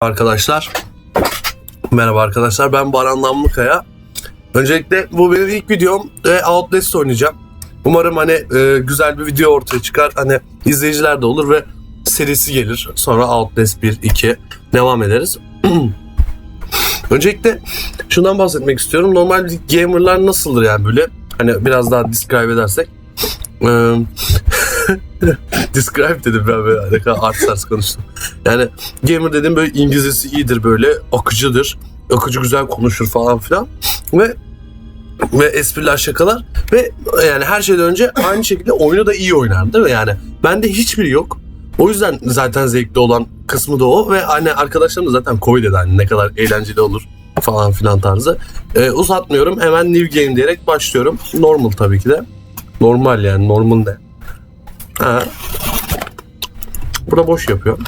arkadaşlar. Merhaba arkadaşlar ben Baran Namlıkaya. Öncelikle bu benim ilk videom ve Outlast oynayacağım. Umarım hani e, güzel bir video ortaya çıkar. Hani izleyiciler de olur ve serisi gelir. Sonra Outlast 1, 2 devam ederiz. Öncelikle şundan bahsetmek istiyorum. Normal gamerlar nasıldır yani böyle? Hani biraz daha describe edersek. Ee, describe dedim ben böyle ne kadar art stars konuştum. Yani gamer dedim böyle İngilizcesi iyidir böyle akıcıdır. Akıcı güzel konuşur falan filan. Ve ve espriler şakalar. Ve yani her şeyden önce aynı şekilde oyunu da iyi oynar değil mi? Yani bende hiçbiri yok. O yüzden zaten zevkli olan kısmı da o. Ve hani arkadaşlarım da zaten koy dedi hani ne kadar eğlenceli olur falan filan tarzı. Ee, uzatmıyorum hemen new game diyerek başlıyorum. Normal tabii ki de. Normal yani normal ne ha. burada boş yapıyor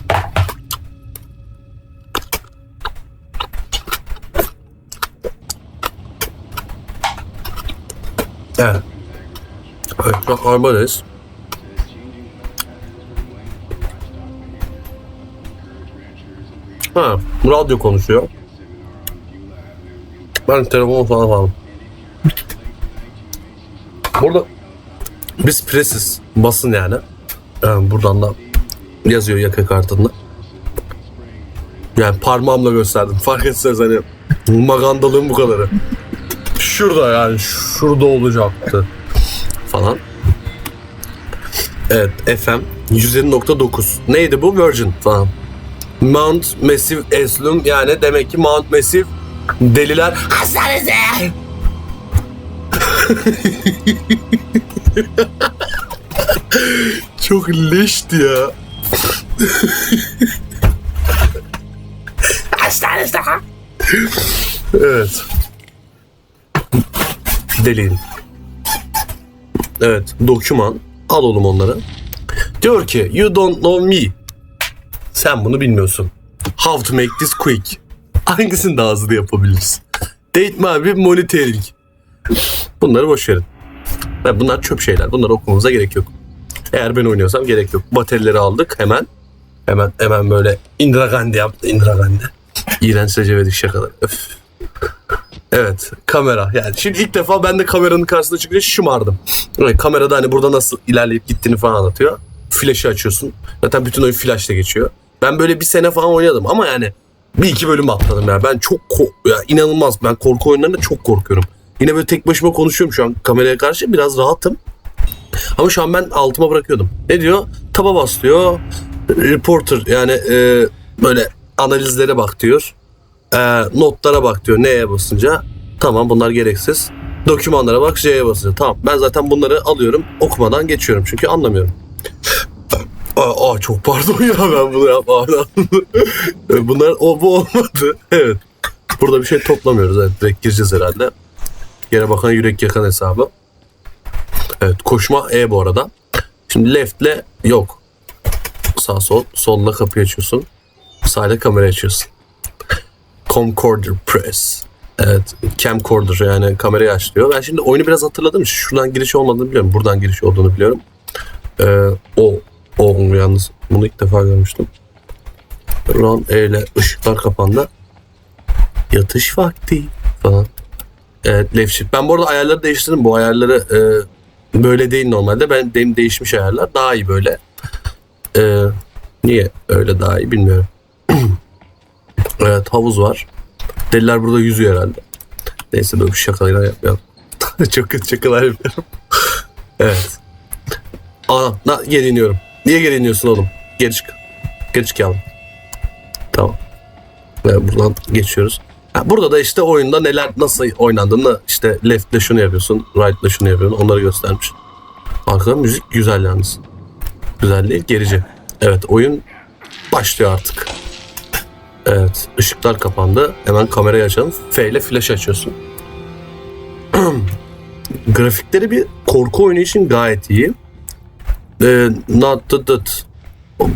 Evet. Evet, bak armadayız. Ha, radyo konuşuyor. Ben telefon falan falan. Burada biz presiz, basın yani. yani. Buradan da yazıyor yaka kartında. Yani parmağımla gösterdim. Fark etseniz hani magandalığın bu kadarı. Şurada yani şurada olacaktı falan. Evet FM 107.9 neydi bu Virgin falan. Mount Massive Eslum yani demek ki Mount Massive deliler hastanesi. Çok leşti ya. hastanesi. evet. Deliyim. Evet, doküman. Al oğlum onları. Diyor ki, you don't know me. Sen bunu bilmiyorsun. How to make this quick. Hangisini daha hızlı yapabiliriz? Date mi abi, monitoring. Bunları boş verin. Ve bunlar çöp şeyler. Bunları okumamıza gerek yok. Eğer ben oynuyorsam gerek yok. Bataryleri aldık hemen. Hemen hemen böyle Indira Gandhi yaptı. Indira Gandhi. İğrenç Recep şakalar. Öf. Evet kamera yani şimdi ilk defa ben de kameranın karşısına çıkınca şımardım. Evet, kamerada hani burada nasıl ilerleyip gittiğini falan anlatıyor. Flash'ı açıyorsun. Zaten bütün oyun flash'la geçiyor. Ben böyle bir sene falan oynadım ama yani bir iki bölüm atladım ya. Ben çok ya inanılmaz ben korku oyunlarında çok korkuyorum. Yine böyle tek başıma konuşuyorum şu an kameraya karşı biraz rahatım. Ama şu an ben altıma bırakıyordum. Ne diyor? Taba bas diyor. Reporter yani e, böyle analizlere bak diyor. E, notlara bak diyor neye basınca. Tamam bunlar gereksiz. Dokümanlara bak J'ye basınca. Tamam ben zaten bunları alıyorum okumadan geçiyorum çünkü anlamıyorum. Aa, aa, çok pardon ya ben bunu yapmadım. bunlar o bu olmadı. Evet. Burada bir şey toplamıyoruz. Evet direkt gireceğiz herhalde. Yere bakan yürek yakan hesabı. Evet koşma E bu arada. Şimdi leftle yok. Sağ sol. Solla kapıyı açıyorsun. Sağda kamera açıyorsun. Camcorder press. Evet camcorder yani kamerayı aç. Ben şimdi oyunu biraz hatırladım. Şuradan giriş olmadığını biliyorum. Buradan giriş olduğunu biliyorum. Ee, o o yalnız bunu ilk defa görmüştüm. Run E ile ışıklar kapandı. Yatış vakti falan. Evet left shift. Ben bu arada ayarları değiştirdim. Bu ayarları e, böyle değil normalde. Ben benim değişmiş ayarlar. Daha iyi böyle. E, niye öyle daha iyi bilmiyorum. evet havuz var. Deliler burada yüzüyor herhalde. Neyse böyle bir şakalar yapmayalım. Çok kötü şakalar yapıyorum. evet. Aa, na, geri iniyorum. Niye geri iniyorsun oğlum? Geri çık. Geri çık yavrum. Tamam. Ve buradan geçiyoruz. Burada da işte oyunda neler nasıl oynandığını işte left ile şunu yapıyorsun, right ile şunu yapıyorsun. Onları göstermiş. Arkada müzik güzel yalnız. Güzel değil, gerici. Evet, oyun başlıyor artık. Evet, ışıklar kapandı. Hemen kamerayı açalım. F ile flash açıyorsun. Grafikleri bir korku oyunu için gayet iyi. Ee, not the dot.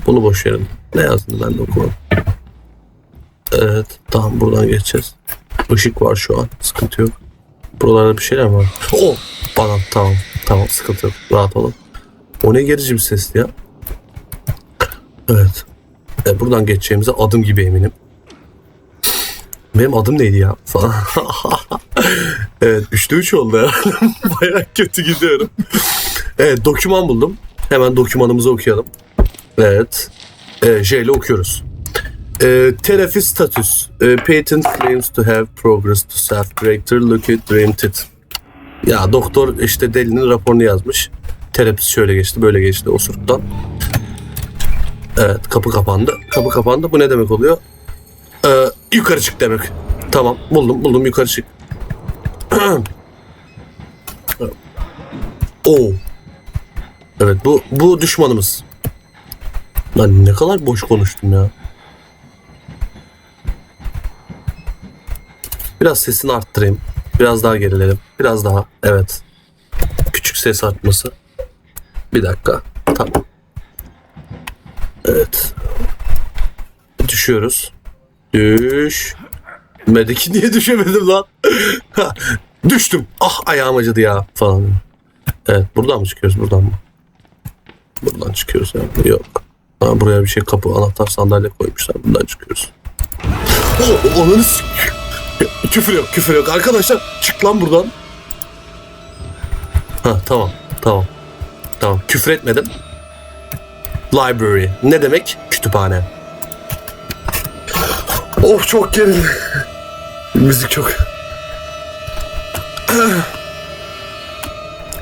Bunu boş verin. Ne yazdın ben de okumadım. Evet. Tamam buradan geçeceğiz. Işık var şu an. Sıkıntı yok. Buralarda bir şeyler var? Oh! Bana tamam. Tamam sıkıntı yok. Rahat olun. O ne gerici bir sesti ya. Evet. E, buradan geçeceğimize adım gibi eminim. Benim adım neydi ya? Falan. evet 3'te 3 oldu ya. Baya kötü gidiyorum. evet doküman buldum. Hemen dokümanımızı okuyalım. Evet. E, J ile okuyoruz. E, terapi status. E, patent claims to have progress to self at dreamed Ya doktor işte delinin raporunu yazmış. Terapisi şöyle geçti böyle geçti osuruktan. Evet kapı kapandı. Kapı kapandı. Bu ne demek oluyor? Ee, yukarı çık demek. Tamam buldum buldum yukarı çık. Oo. Evet bu bu düşmanımız. Lan ne kadar boş konuştum ya. Biraz sesini arttırayım. Biraz daha gerilelim. Biraz daha. Evet. Küçük ses artması. Bir dakika. Tamam. Evet. Düşüyoruz. Düş. Mediki niye düşemedim lan? Düştüm. Ah ayağım acıdı ya falan. Evet buradan mı çıkıyoruz buradan mı? Buradan çıkıyoruz ya. Yok. Ha, buraya bir şey kapı anahtar sandalye koymuşlar. Buradan çıkıyoruz. Oh, ananı Küfür yok küfür yok. Arkadaşlar çık lan buradan. Ha tamam tamam. Tamam küfür etmedim. Library. Ne demek? Kütüphane. Of çok gerildim. Müzik çok.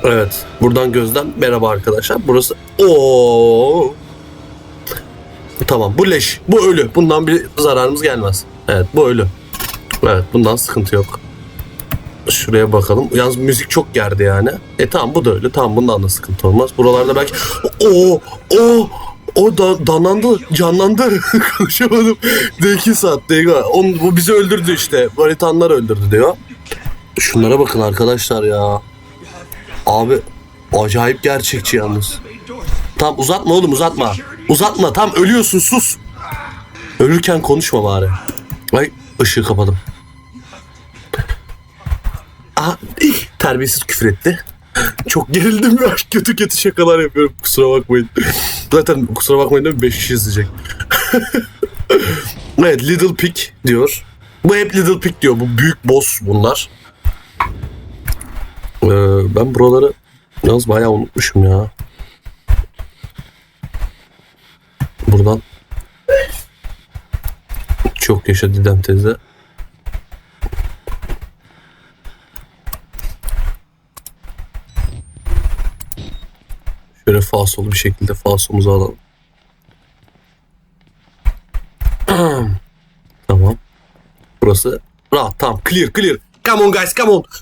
Evet. Buradan gözden merhaba arkadaşlar. Burası o. Tamam bu leş. Bu ölü. Bundan bir zararımız gelmez. Evet bu ölü. Evet bundan sıkıntı yok. Şuraya bakalım. Yalnız müzik çok gerdi yani. E tamam bu da öyle. Tamam bundan da sıkıntı olmaz. Buralarda belki... O o o da danlandı, canlandı. Konuşamadım. D2 saat, D2. On, bu bizi öldürdü işte. Varitanlar öldürdü diyor. Şunlara bakın arkadaşlar ya. Abi acayip gerçekçi yalnız. Tamam uzatma oğlum uzatma. Uzatma tam ölüyorsun sus. Ölürken konuşma bari. Ay ışığı kapadım. Aha terbiyesiz küfür etti. Çok gerildim ya. Kötü kötü şakalar yapıyorum. Kusura bakmayın. Zaten kusura bakmayın değil mi? 5 kişi izleyecek. evet Little Pig diyor. Bu hep Little Pig diyor. Bu büyük boss bunlar. Ee, ben buraları yalnız bayağı unutmuşum ya. Buradan çok yaşa Didem teyze. Fasolu bir şekilde fasomuzu alalım. tamam. Burası rahat. Tamam. Clear clear. Come on guys come on.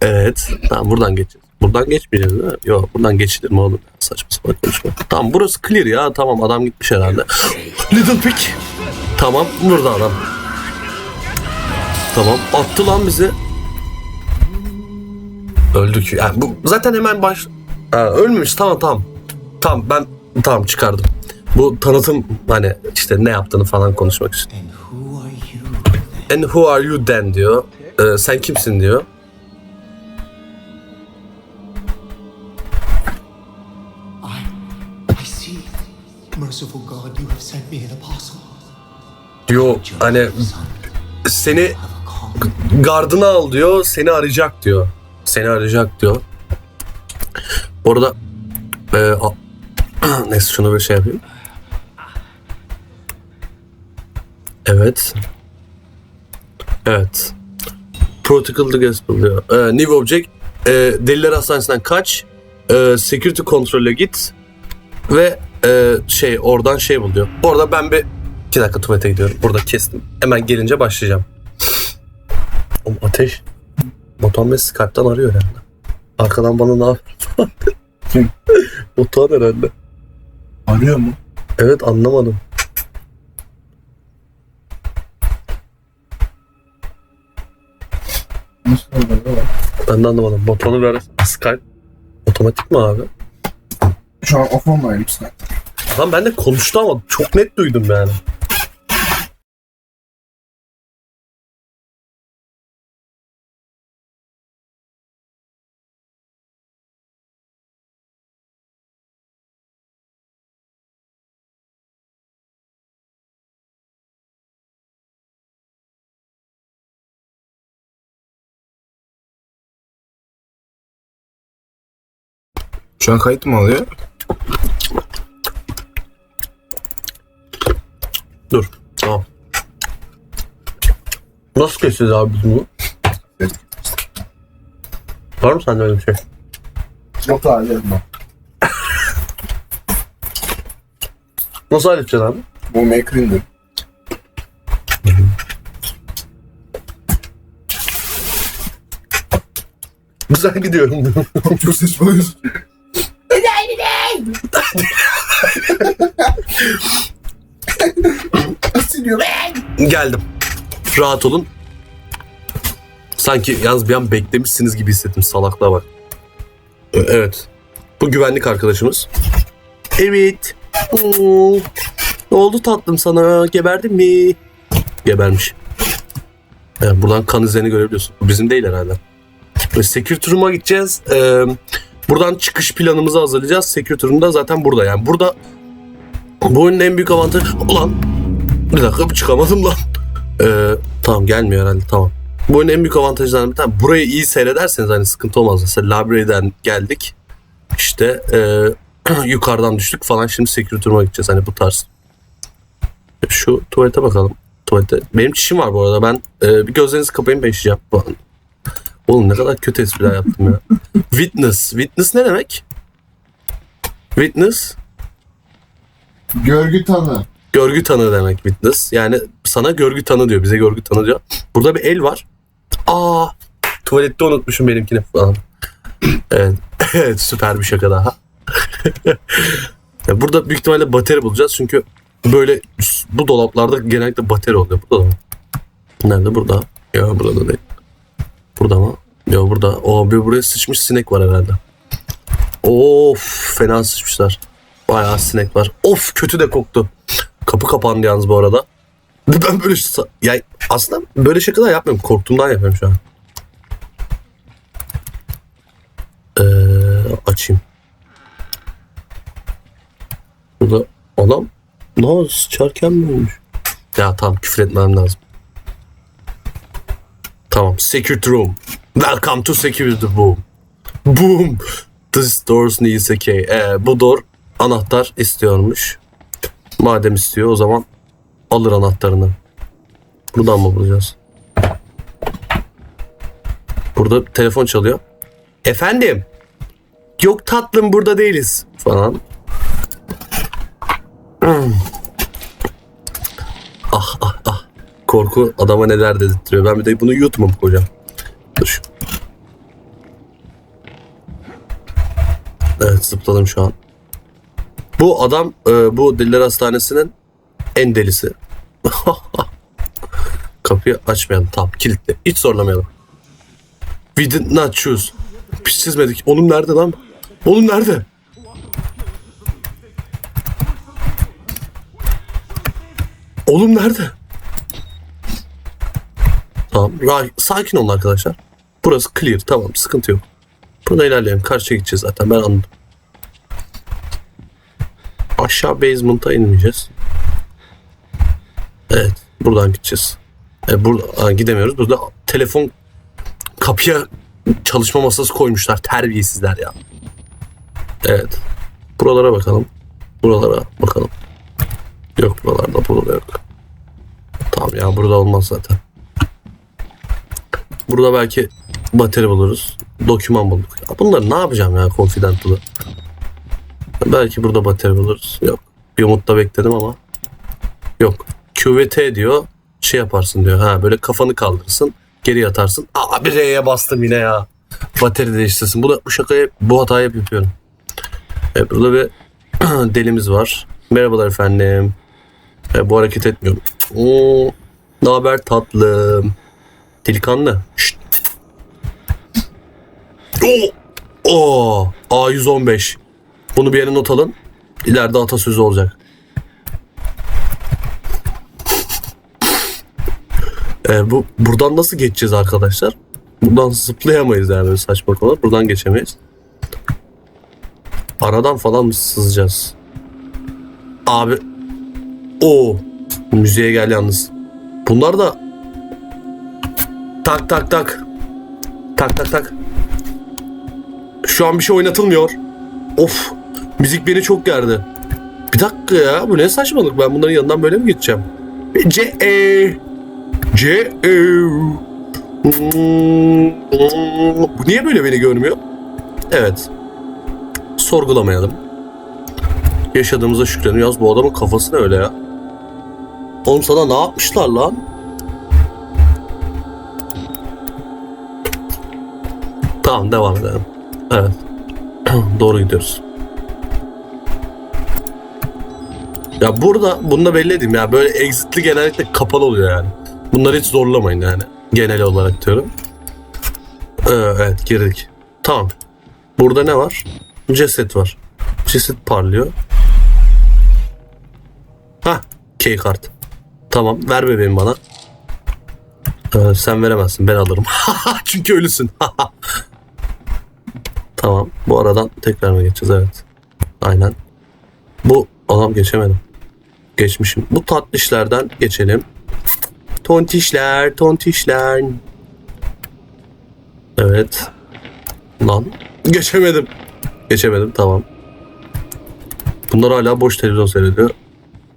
Evet. Tamam buradan geçeceğiz. Buradan geçmeyeceğiz değil mi? Yok buradan geçilir mi oğlum? Saçma sapan konuşma. Tamam burası clear ya. Tamam adam gitmiş herhalde. Little Pig. Tamam burada adam. Tamam attı lan bizi. Öldük. Yani bu zaten hemen baş... Ha, ölmüş tamam tamam. Tamam ben tamam çıkardım. Bu tanıtım hani işte ne yaptığını falan konuşmak için. And who are you? Then diyor. Ee, sen kimsin diyor. Diyor hani seni gardına al diyor. Seni arayacak diyor. Seni arayacak diyor. Orada e, a- neyse şunu bir şey yapayım. Evet. Evet. Protocol the gospel diyor. E, new object. E, deliler hastanesinden kaç. E, security kontrole git. Ve e, şey oradan şey bul diyor. Orada ben bir iki dakika tuvalete gidiyorum. Burada kestim. Hemen gelince başlayacağım. Oğlum ateş. Batuhan beni Skype'tan arıyor herhalde. Arkadan bana ne yapıyor? Batuhan herhalde. Arıyor mu? Evet anlamadım. Nasıl? Ben de anlamadım. Batuhan'ı arasana. Skype otomatik mi abi? Şu an off online işte. Lan ben de konuştu ama çok net duydum yani. Şu an kayıt mı alıyor? Dur. Tamam. Nasıl keseceğiz abi biz bunu? Evet. Var mı sende öyle bir şey? Yok abi yapma. Nasıl halledeceğiz abi? Bu Maker'indir. Güzel gidiyorum. Çok saçma diyor? Geldim. Rahat olun. Sanki yalnız bir an beklemişsiniz gibi hissettim salaklığa bak. Ee, Evet. Bu güvenlik arkadaşımız. Evet. Oo. Ne oldu tatlım sana? Geberdin mi? Gebermiş. Evet, buradan kan izlerini görebiliyorsun. Bu bizim değil herhalde. Security Room'a gideceğiz. Ee, buradan çıkış planımızı hazırlayacağız. Security Room da zaten burada. Yani burada bu oyunun en büyük avantajı... Ulan bir dakika çıkamadım lan. Ee, tamam gelmiyor herhalde tamam. Bu oyunun en büyük avantajlarından bir tane. Burayı iyi seyrederseniz hani sıkıntı olmaz. Mesela library'den geldik. İşte e, yukarıdan düştük falan. Şimdi security room'a gideceğiz hani bu tarz. Şu tuvalete bakalım. Tuvalete. Benim çişim var bu arada. Ben e, bir gözlerinizi kapayın ben işeceğim falan. Oğlum ne kadar kötü espriler yaptım ya. Witness. Witness ne demek? Witness Görgü tanı. görgü tanı demek witness. Yani sana görgü tanı diyor. Bize görgü tanı diyor. Burada bir el var. Aa tuvalette unutmuşum benimkini falan. evet. süper bir şaka daha. Burada büyük ihtimalle bateri bulacağız. Çünkü böyle bu dolaplarda genellikle bateri oluyor. Burada da mı? Nerede? Burada. Ya burada da değil. Burada mı? Ya burada. O bir buraya sıçmış sinek var herhalde. Of fena sıçmışlar. Bayağı sinek var. Of kötü de koktu. Kapı kapandı yalnız bu arada. Ben böyle sa- ya aslında böyle şakalar yapmıyorum. Korktuğumdan yapıyorum şu an. Ee, açayım. Burada adam ne sıçarken mi olmuş? Ya tamam küfür etmem lazım. Tamam. Security room. Welcome to security room. Boom. This doors needs a key. Ee, bu door anahtar istiyormuş. Madem istiyor o zaman alır anahtarını. Buradan mı bulacağız? Burada telefon çalıyor. Efendim? Yok tatlım burada değiliz falan. Ah ah ah. Korku adama neler dedirtiyor. Ben bir de bunu YouTube'a mı koyacağım? Dur. Evet zıpladım şu an. Bu adam e, bu deliler hastanesinin en delisi. Kapıyı açmayalım. Tamam kilitli. Hiç zorlamayalım. We did not choose. Biz çizmedik. Oğlum nerede lan? Oğlum nerede? Oğlum nerede? Tamam. Sakin olun arkadaşlar. Burası clear. Tamam. Sıkıntı yok. Burada ilerleyelim. Karşıya gideceğiz zaten. Ben anladım. Aşağı basement'a inmeyeceğiz. Evet. Buradan gideceğiz. E, burada, gidemiyoruz. Burada telefon kapıya çalışma masası koymuşlar. Terbiyesizler ya. Evet. Buralara bakalım. Buralara bakalım. Yok buralarda. Burada yok. Tamam ya burada olmaz zaten. Burada belki bateri buluruz. Doküman bulduk. Ya bunları ne yapacağım ya Confidential'ı? Belki burada bateri buluruz. Yok. Bir umutla bekledim ama. Yok. QVT diyor. Şey yaparsın diyor. Ha böyle kafanı kaldırırsın. Geri yatarsın. Aa bir R'ye bastım yine ya. Bateri değiştirsin. Bu da bu şakayı bu hatayı hep yapıyorum. Evet burada bir delimiz var. Merhabalar efendim. E, bu hareket etmiyorum. Oo, ne haber tatlım? Delikanlı. Şşt. Oo, Oo, A115. Bunu bir yere not alın. İleride atasözü olacak. E, bu buradan nasıl geçeceğiz arkadaşlar? Buradan zıplayamayız yani böyle saçma konular. Buradan geçemeyiz. Aradan falan mı sızacağız? Abi. O müziğe gel yalnız. Bunlar da tak tak tak. Tak tak tak. Şu an bir şey oynatılmıyor. Of. Müzik beni çok gerdi. Bir dakika ya. Bu ne saçmalık. Ben bunların yanından böyle mi geçeceğim? C E C E Bu niye böyle beni görmüyor? Evet. Sorgulamayalım. Yaşadığımıza şükrediyoruz. Bu adamın kafası ne öyle ya? Oğlum sana ne yapmışlar lan? Tamam devam edelim. Evet. Doğru gidiyoruz. Ya burada bunu da belli edeyim ya böyle exitli genellikle kapalı oluyor yani. Bunları hiç zorlamayın yani. Genel olarak diyorum. Ee, evet girdik. Tamam. Burada ne var? Ceset var. Ceset parlıyor. Ha, key kart. Tamam, ver bebeğim bana. Ee, sen veremezsin, ben alırım. Çünkü ölüsün. tamam, bu aradan tekrar mı geçeceğiz? Evet. Aynen. Bu adam geçemedim. Geçmişim. Bu tatlışlardan geçelim. Tontişler, tontişler. Evet. Lan. Geçemedim. Geçemedim tamam. Bunlar hala boş televizyon seyrediyor.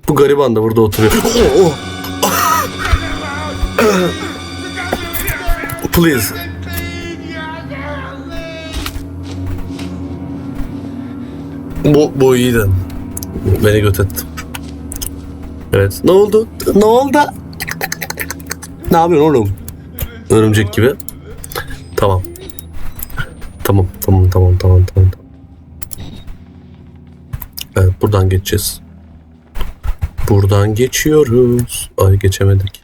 Bu gariban da burada oturuyor. Oh, oh. Please. Bu, bu iyiydi. Beni göt. Evet. Ne oldu? Ne oldu? Ne yapıyorsun oğlum? Örümcek gibi. Tamam. Tamam, tamam, tamam, tamam, tamam. Evet, buradan geçeceğiz. Buradan geçiyoruz. Ay geçemedik.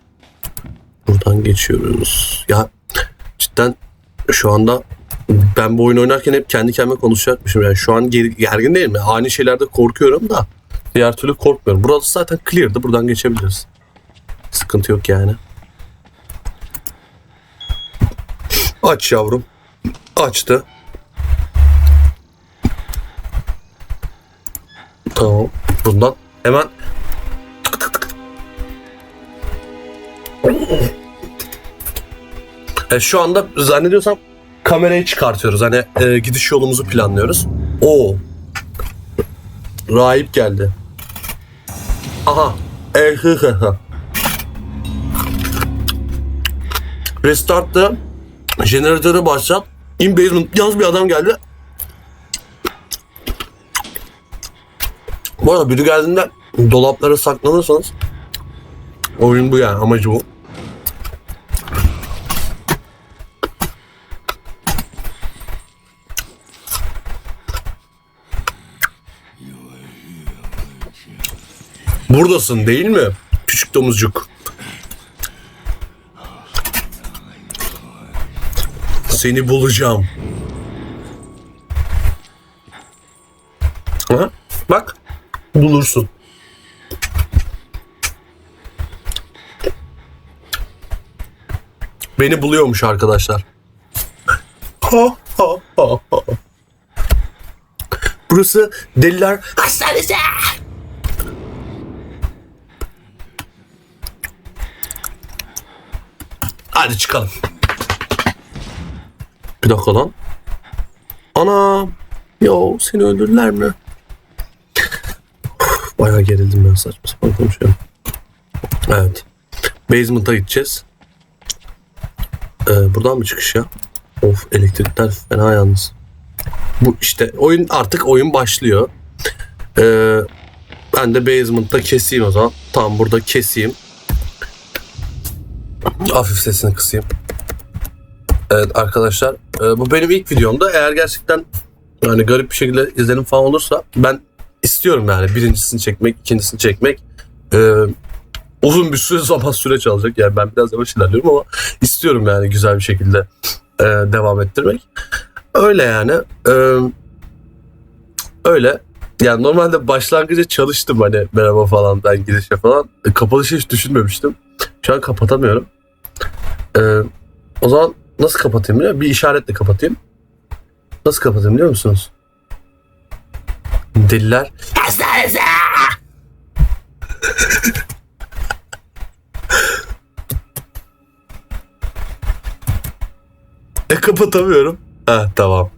Buradan geçiyoruz. Ya cidden şu anda ben bu oyun oynarken hep kendi kendime konuşacakmışım. Yani şu an ger- gergin değilim. Yani ani şeylerde korkuyorum da diğer türlü korkmuyorum. Burası zaten clear'dı. Buradan geçebiliriz. Sıkıntı yok yani. Aç yavrum. Açtı. Tamam. Bundan hemen. E, şu anda zannediyorsam kamerayı çıkartıyoruz. Hani e, gidiş yolumuzu planlıyoruz. Oo. Rahip geldi. Aha. E, hı hı hı. Restart the jeneratörü başlat. In basement. Yalnız bir adam geldi. Bu arada biri geldiğinde dolaplara saklanırsanız oyun bu yani amacı bu. Buradasın değil mi? Küçük domuzcuk. Seni bulacağım. Ha? Bak. Bulursun. Beni buluyormuş arkadaşlar. Ha, ha, ha, ha. Burası deliler hastanesi. Hadi çıkalım. Bir dakika lan. Ana. Yo seni öldürdüler mi? Bayağı gerildim ben saçma sapan konuşuyorum. Evet. Basement'a gideceğiz. Ee, buradan mı çıkış ya? Of elektrikler fena yalnız. Bu işte oyun artık oyun başlıyor. Ee, ben de basement'ta keseyim o zaman. Tam burada keseyim. Hafif sesini kısayım. Evet arkadaşlar e, bu benim ilk videomda. Eğer gerçekten yani garip bir şekilde izlenim falan olursa ben istiyorum yani birincisini çekmek, ikincisini çekmek. E, uzun bir süre zaman süreç alacak. Yani ben biraz yavaş ilerliyorum ama istiyorum yani güzel bir şekilde e, devam ettirmek. Öyle yani. E, öyle. Yani normalde başlangıçta çalıştım hani merhaba falan ben girişe falan. E, kapanışı hiç düşünmemiştim. Şu an kapatamıyorum. E, o zaman nasıl kapatayım biliyor? Bir işaretle kapatayım. Nasıl kapatayım biliyor musunuz? Hastanesi! e kapatamıyorum. Ha tamam.